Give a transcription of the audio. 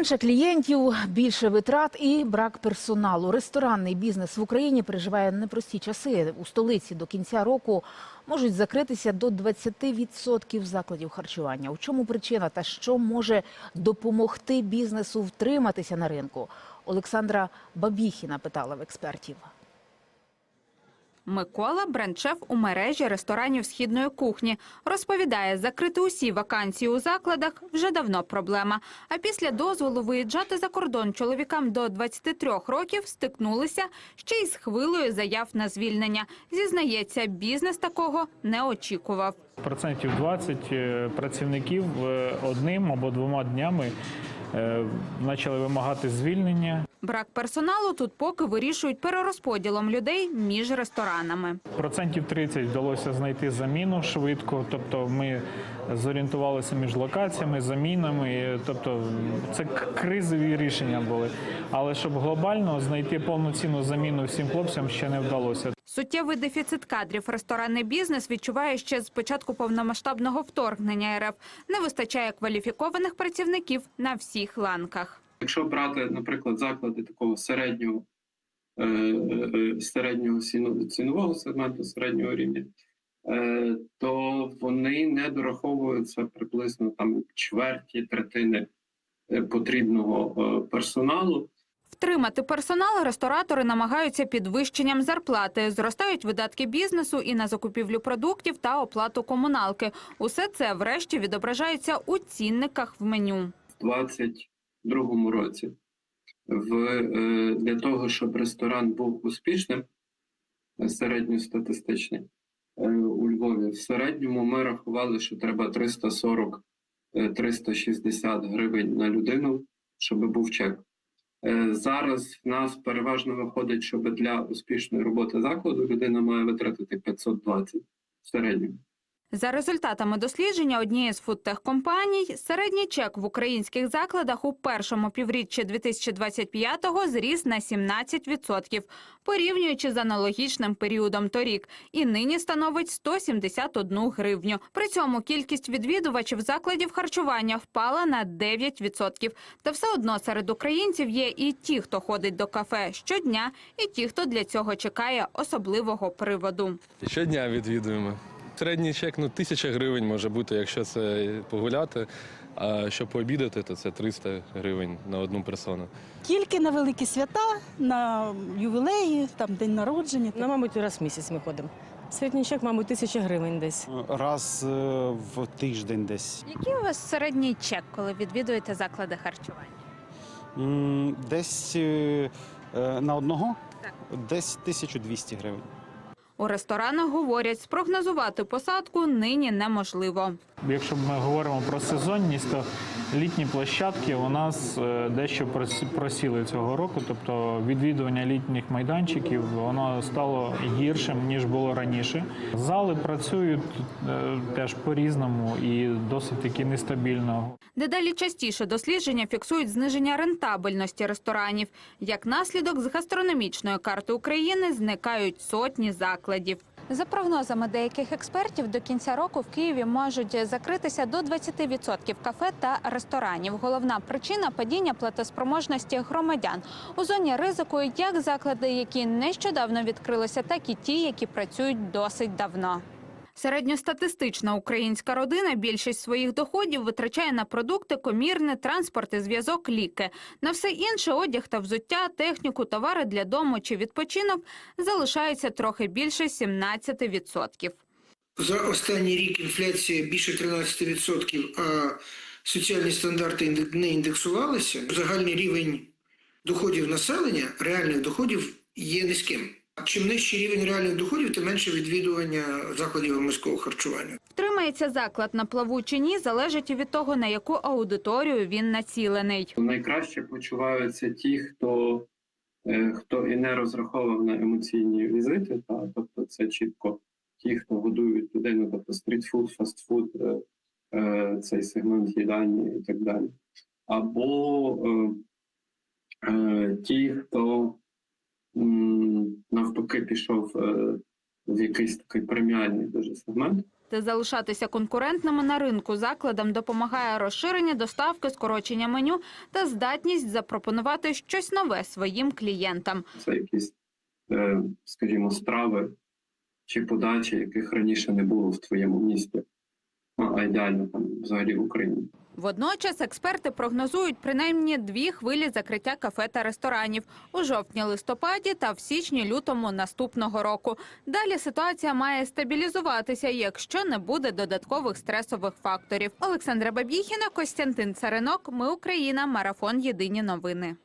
Менше клієнтів, більше витрат і брак персоналу. Ресторанний бізнес в Україні переживає непрості часи. У столиці до кінця року можуть закритися до 20% закладів харчування. У чому причина та що може допомогти бізнесу втриматися на ринку? Олександра Бабіхіна питала в експертів. Микола брендшеф у мережі ресторанів східної кухні. Розповідає, закрити усі вакансії у закладах вже давно проблема. А після дозволу виїжджати за кордон чоловікам до 23 років стикнулися ще й з хвилею заяв на звільнення. Зізнається, бізнес такого не очікував. Процентів 20 е, працівників е, одним або двома днями почали вимагати звільнення. Брак персоналу тут поки вирішують перерозподілом людей між ресторанами. Процентів 30 вдалося знайти заміну швидко. Тобто ми зорієнтувалися між локаціями, замінами. е, Тобто це кризові рішення були. Але щоб глобально знайти повноцінну заміну всім хлопцям ще не вдалося. Суттєвий дефіцит кадрів ресторанний бізнес відчуває ще з початку повномасштабного вторгнення РФ. Не вистачає кваліфікованих працівників на всіх ланках. Якщо брати, наприклад, заклади такого середнього, е, е, середнього ціно- цінового сегменту, середнього рівня, е, то вони не дораховуються приблизно там чверті третини е, потрібного е, персоналу. Втримати персонал ресторатори намагаються підвищенням зарплати. Зростають видатки бізнесу і на закупівлю продуктів та оплату комуналки. Усе це врешті відображається у цінниках в меню. в 22-му році. В, е, для того, щоб ресторан був успішним, е, середньостатистичний, е, у Львові, в середньому ми рахували, що треба 340-360 гривень на людину, щоб був чек. Е, Зараз в нас переважно виходить, щоб для успішної роботи закладу людина має витратити 520 в середньому. За результатами дослідження однієї з фудтехкомпаній, середній чек в українських закладах у першому півріччі 2025-го зріс на 17%, порівнюючи з аналогічним періодом торік, і нині становить 171 гривню. При цьому кількість відвідувачів закладів харчування впала на 9%. Та все одно серед українців є і ті, хто ходить до кафе щодня, і ті, хто для цього чекає особливого приводу. Щодня відвідуємо. Середній чек ну, тисяча гривень може бути, якщо це погуляти. А щоб пообідати, то це 300 гривень на одну персону. Тільки на великі свята, на ювілеї, там день народження. Ну, мабуть, раз в місяць ми ходимо. Середній чек, мабуть, тисяча гривень десь. Раз е, в тиждень десь. Який у вас середній чек, коли відвідуєте заклади харчування? Десь е, е, на одного Так. десь 1200 гривень. У ресторанах говорять, спрогнозувати посадку нині неможливо. Якщо ми говоримо про сезонність, то літні площадки у нас е, дещо прос- просіли цього року. Тобто відвідування літніх майданчиків воно стало гіршим ніж було раніше. Зали працюють е, теж по-різному і досить таки нестабільно. Дедалі частіше дослідження фіксують зниження рентабельності ресторанів. Як наслідок, з гастрономічної карти України зникають сотні закладів. За прогнозами деяких експертів, до кінця року в Києві можуть закритися до 20% кафе та ресторанів. Головна причина падіння платоспроможності громадян. У зоні ризику як заклади, які нещодавно відкрилися, так і ті, які працюють досить давно. Середньостатистична українська родина більшість своїх доходів витрачає на продукти, комірне, транспорт і зв'язок, ліки. На все інше одяг та взуття, техніку, товари для дому чи відпочинок залишається трохи більше 17%. За останній рік інфляція більше 13%, а соціальні стандарти не індексувалися. Загальний рівень доходів населення, реальних доходів, є низьким. Чим нижчий рівень реальних доходів, тим менше відвідування закладів громадського харчування. Втримається заклад на плаву чи ні, залежить і від того, на яку аудиторію він націлений. Найкраще почуваються ті, хто, е, хто і не розраховував на емоційні візити. Та, тобто це чітко ті, хто годують людину, тобто стрітфуд, фастфуд, е, е, цей сегмент їдальні і так далі. Або е, е, ті, хто м, навпаки пішов е, в якийсь такий преміальний дуже сегмент. Та залишатися конкурентними на ринку закладам допомагає розширення доставки, скорочення меню та здатність запропонувати щось нове своїм клієнтам. Це якісь, е, скажімо, страви чи подачі, яких раніше не було в твоєму місті, а ідеально там взагалі в Україні. Водночас експерти прогнозують принаймні дві хвилі закриття кафе та ресторанів у жовтні-листопаді та в січні-лютому наступного року. Далі ситуація має стабілізуватися, якщо не буде додаткових стресових факторів. Олександра Бабіхіна, Костянтин Царинок. Ми Україна. Марафон. Єдині новини.